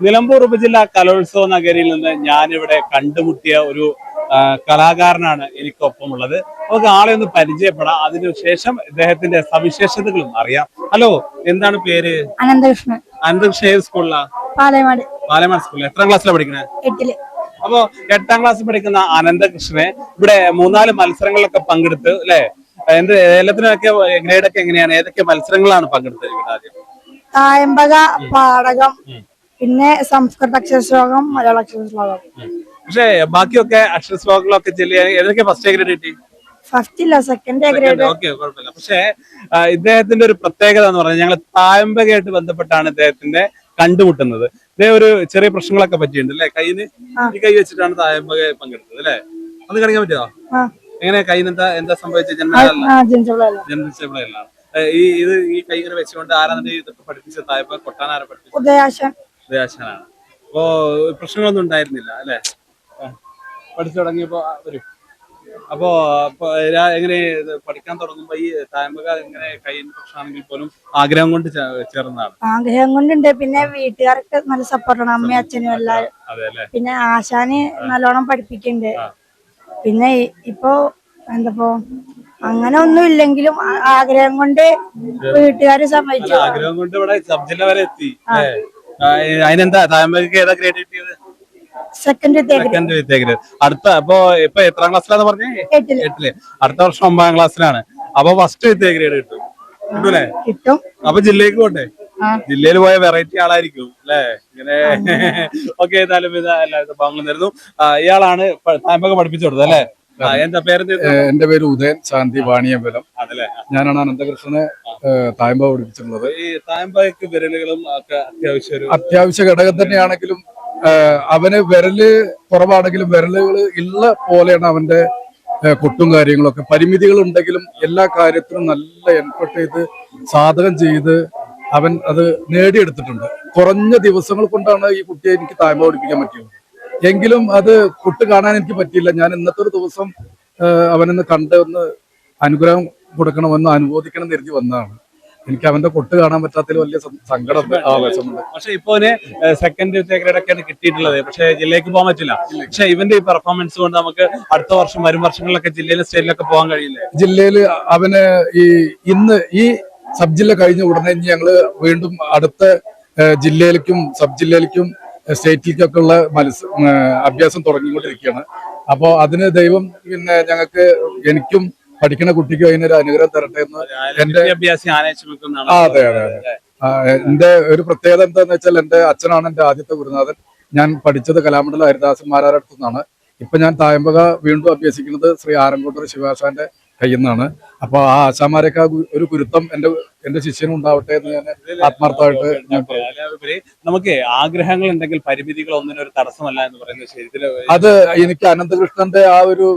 നിലമ്പൂർ ഉപജില്ല കലോത്സവ നഗരിയിൽ നിന്ന് ഞാനിവിടെ കണ്ടുമുട്ടിയ ഒരു കലാകാരനാണ് എനിക്കൊപ്പമുള്ളത്. നമുക്ക് ആളെ ഒന്ന് പരിചയപ്പെടാം. അതിനുശേഷം ഇദ്ദേഹത്തിന്റെ സവിശേഷതകളും അറിയാം. ഹലോ എന്താണ് പേര്? അനന്തകൃഷ്ണൻ. അനന്തകൃഷ്ണ ഏത് സ്കൂളിലാ? പാലയമാട് പാലമാട് സ്കൂളിൽ എത്രാം ക്ലാസ്സിലാണ് പഠിക്കുന്നത് എട്ടിൽ. അപ്പോ എട്ടാം ക്ലാസ്സിൽ പഠിക്കുന്ന അനന്തകൃഷ്ണനെ ഇവിടെ മൂന്നാൽ മത്സരങ്ങളിലൊക്കെ പങ്കെടുത്ത് അല്ലെ? എന്ത് ഏലത്തിനൊക്കെ ഗ്രേഡ് ഒക്കെ എങ്ങനെയാണ്? ഏതൊക്കെ മത്സരങ്ങളാണ് പങ്കെടുത്തിരിക്കുന്നത് ആദ്യം? തായമ്പക പാടകം പിന്നെ സംസ്കൃത അക്ഷരശ്ലോകം മലയാള അക്ഷരശ്ലോകം. പക്ഷേ ബാക്കിയൊക്കെ അക്ഷര ശ്ലോകങ്ങളൊക്കെ ചെല്ലിയ ഏതൊക്കെ ഫസ്റ്റ് ഗ്രേഡ് കിട്ടി? ഫസ്റ്റ് ഇല്ല സെക്കൻഡ് ഗ്രേഡ് ഓക്കെ കുഴപ്പമില്ല. പക്ഷേ ഇദ്ദേഹത്തിന്റെ ഒരു പ്രത്യേകത എന്ന് പറഞ്ഞാൽ ഞങ്ങൾ തായമ്പകയായിട്ട് ബന്ധപ്പെട്ടാണ് ഇദ്ദേഹത്തിന്റെ കണ്ടുമുട്ടുന്നത്. ഇദ്ദേഹം ഒരു ചെറിയ പ്രശ്നങ്ങളൊക്കെ പറ്റിയിട്ടുണ്ട് അല്ലെ? കയ്യിന് ഈ കൈ വെച്ചിട്ടാണ് തായമ്പക പങ്കെടുത്തത് അല്ലെ? അത് കാണിക്കാൻ പറ്റുമോ എങ്ങനെ കയ്യിന് എന്താ എന്താ സംഭവിച്ചത്? ജന്മിച്ചാണ് ഈ ഇത് ഈ കൈ ഇങ്ങനെ വെച്ചുകൊണ്ട് ആരാണ് ഇതൊക്കെ പഠിപ്പിച്ച തായപ്പോ കൊട്ടാൻ പഠിപ്പിച്ചത്? ഉദയാശനാണ്. അപ്പോ പ്രശ്നങ്ങളൊന്നും ഉണ്ടായിരുന്നില്ല അല്ലെ? പഠിച്ചു തുടങ്ങിയപ്പോ ഒരു അപ്പോ എങ്ങനെ പഠിക്കാൻ തുടങ്ങുമ്പോ ഈ തായമ്പക എങ്ങനെ കയ്യിന് പ്രശ്നമാണെങ്കിൽ പോലും ആഗ്രഹം കൊണ്ട് ചേർന്നതാണ്? ആഗ്രഹം കൊണ്ടുണ്ട്. പിന്നെ വീട്ടുകാർക്ക് നല്ല സപ്പോർട്ടാണ് അമ്മയും അച്ഛനും അല്ലെ? പിന്നെ ആശാന് നല്ലോണം പഠിപ്പിക്കുന്നുണ്ട്. പിന്നെ ഇപ്പോ എന്തപ്പോ അങ്ങനെ ഒന്നും ഇല്ലെങ്കിലും ആഗ്രഹം കൊണ്ട് വീട്ടുകാര് സമ്മതിച്ചു. ആഗ്രഹം കൊണ്ട് ഇവിടെ സബ് ജില്ല വരെ എത്തി. അല്ലേ? ആ, അതിനെന്താ തായമ്പകക്ക് ഏതാ ഗ്രേഡ് കിട്ടിയത്? സെക്കൻഡ് തേക്ക് സെക്കൻഡ് വിദ്യാഗ്രേഡ് അടുത്ത അപ്പൊ ഇപ്പൊ എത്രാം ക്ലാസ്സിലാന്ന് പറഞ്ഞേ? എട്ടിൽ. എട്ടിൽ. അടുത്ത വർഷം ഒമ്പതാം ക്ലാസ്സിലാണ്. അപ്പൊ ഫസ്റ്റ് വിദ്യ ഗ്രേഡ് കിട്ടും. കിട്ടൂലേ? കിട്ടും. അപ്പൊ ജില്ലയ്ക്ക് പോട്ടെ. ജില്ലയിൽ പോയ വെറൈറ്റി ആളായിരിക്കും അല്ലേ? ഇങ്ങനെ ഓക്കെ ഏതായാലും ഇത് എല്ലാവരും ഭാഗങ്ങളും തരുന്നു. ഇയാളാണ് താമൊക്കെ പഠിപ്പിച്ചു കൊടുത്തത് അല്ലേ? എന്താ പേര് എന്റെ പേര് ഉദയൻ ശാന്തി വാണിയമ്പലം. അതല്ലേ ഞാനാണ് അനന്തകൃഷ്ണനെ തായമ്പ പഠിപ്പിച്ചിട്ടുള്ളത്. ഈ തായമ്പകക്ക് വിരലുകളും ഒക്കെ അത്യാവശ്യം ഒരു അത്യാവശ്യ ഘടകം തന്നെയാണെങ്കിലും അവന് വിരൽ കുറവാണെങ്കിലും വിരലുകൾ ഉള്ള പോലെയാണ് അവന്റെ കൊട്ടും കാര്യങ്ങളൊക്കെ. പരിമിതികൾ ഉണ്ടെങ്കിലും എല്ലാ കാര്യത്തിനും നല്ല എൻപെട്ട് ചെയ്ത് സാധകം ചെയ്ത് അവൻ അത് നേടിയെടുത്തിട്ടുണ്ട്. കുറഞ്ഞ ദിവസങ്ങൾ കൊണ്ടാണ് ഈ കുട്ടിയെ എനിക്ക് തായ്മ പഠിപ്പിക്കാൻ പറ്റിയത്. എങ്കിലും അത് കുട്ടി കാണാൻ എനിക്ക് പറ്റിയില്ല. ഞാൻ ഇന്നത്തെ ഒരു ദിവസം അവനൊന്ന് കണ്ട് ഒന്ന് അനുഗ്രഹം കൊടുക്കണമെന്ന് അനുബോധിക്കണം എന്ന് വന്നതാണ്. എനിക്ക് അവന്റെ കൊട്ട് കാണാൻ പറ്റാത്തതിൽ വലിയ സങ്കടം പക്ഷെ ഇപ്പോ സെക്കൻഡ് ഗ്രേഡ് ഒക്കെയാണ് കിട്ടിയിട്ടുള്ളത്. പക്ഷെ ജില്ലയിലേക്ക് പോകാൻ പറ്റില്ല. പക്ഷെ ഇവന്റെ ഈ പെർഫോമൻസ് കൊണ്ട് നമുക്ക് അടുത്ത വർഷം വരും വർഷങ്ങളിലൊക്കെ ജില്ലയിലെ സ്റ്റേറ്റിലൊക്കെ പോകാൻ കഴിയില്ല? ജില്ലയിൽ അവന് ഈ ഇന്ന് ഈ സബ് ജില്ല കഴിഞ്ഞ ഉടനെ ഇനി ഞങ്ങൾ വീണ്ടും അടുത്ത ജില്ലയിലേക്കും സബ് ജില്ലയിലേക്കും സ്റ്റേറ്റിലേക്കൊക്കെ ഉള്ള മത്സ അഭ്യാസം തുടങ്ങിക്കൊണ്ടിരിക്കുകയാണ്. അപ്പോൾ അതിന് ദൈവം പിന്നെ ഞങ്ങൾക്ക് എനിക്കും പഠിക്കുന്ന കുട്ടിക്കും അതിനൊരു അനുഗ്രഹം തരട്ടെ എന്ന് എന്റെ അതെ അതെ അതെ. എന്റെ ഒരു പ്രത്യേകത എന്താന്ന് വെച്ചാൽ എന്റെ അച്ഛനാണ് എന്റെ ആദ്യത്തെ ഗുരുനാഥൻ. ഞാൻ പഠിച്ചത് കലാമണ്ഡലം ഹരിദാസന്മാരുടെ അടുത്തു നിന്നാണ് ഇപ്പൊ ഞാൻ തായമ്പക വീണ്ടും അഭ്യസിക്കുന്നത് ശ്രീ ആരംകോട്ടൂർ ശിവാശാന്റെ കയ്യിൽ നിന്നാണ് അപ്പൊ ആ ആശാമാരൊക്കെ ഒരു ഗുരുത്വം എന്റെ എന്റെ ശിഷ്യനും ഉണ്ടാവട്ടെ എന്ന് ഞാൻ ആത്മാർത്ഥമായിട്ട് ഞാൻ പറയും. നമുക്ക് ആഗ്രഹങ്ങൾ ഉണ്ടെങ്കിൽ പരിമിതികൾ ഒന്നിനും ഒരു തടസ്സമല്ല എന്ന് പറയുന്നത് അത് എനിക്ക് അനന്തകൃഷ്ണന്റെ ആ ഒരു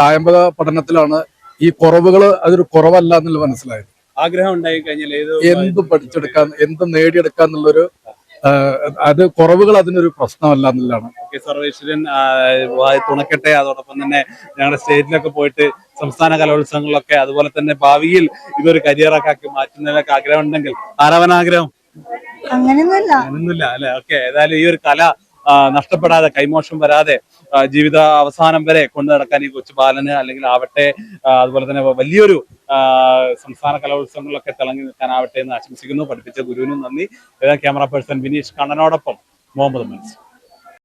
തായമ്പ തായമ്പക പഠനത്തിലാണ് ഈ കുറവുകൾ അതൊരു കുറവല്ല എന്നുള്ളത് മനസ്സിലായത്. ആഗ്രഹം ഉണ്ടായി കഴിഞ്ഞാൽ എന്ത് പഠിച്ചെടുക്കാൻ എന്ത് നേടിയെടുക്കാൻ എന്നുള്ളൊരു അത് കുറവുകൾ അതിനൊരു പ്രശ്നമല്ല എന്നുള്ളതാണ്. സർവേശ്വരൻ തുണക്കട്ടെ. അതോടൊപ്പം തന്നെ ഞങ്ങളുടെ സ്റ്റേറ്റിലൊക്കെ പോയിട്ട് സംസ്ഥാന കലോത്സവങ്ങളിലൊക്കെ അതുപോലെ തന്നെ ഭാവിയിൽ ഇതൊരു കരിയറൊക്കെ ആക്കി മാറ്റുന്നതിനൊക്കെ ആഗ്രഹം ഉണ്ടെങ്കിൽ ആരാവൻ ആഗ്രഹം? അങ്ങനെയൊന്നുമല്ല. അങ്ങനൊന്നുമില്ല അല്ലെ? ഓക്കെ ഏതായാലും ഈ ഒരു കല നഷ്ടപ്പെടാതെ കൈമോശം വരാതെ ജീവിത അവസാനം വരെ കൊണ്ടു നടക്കാൻ ഈ കൊച്ചു ബാലന് അല്ലെങ്കിൽ ആവട്ടെ അതുപോലെ തന്നെ വലിയൊരു സംസ്ഥാന കലോത്സവങ്ങളിലൊക്കെ തിളങ്ങി നിൽക്കാനാവട്ടെ എന്ന് ആശംസിക്കുന്നു. പഠിപ്പിച്ച ഗുരുവിനും നന്ദി. ക്യാമറ പേഴ്സൺ വിനീഷ് കണ്ണനോടൊപ്പം മുഹമ്മദ് മനസ്സ്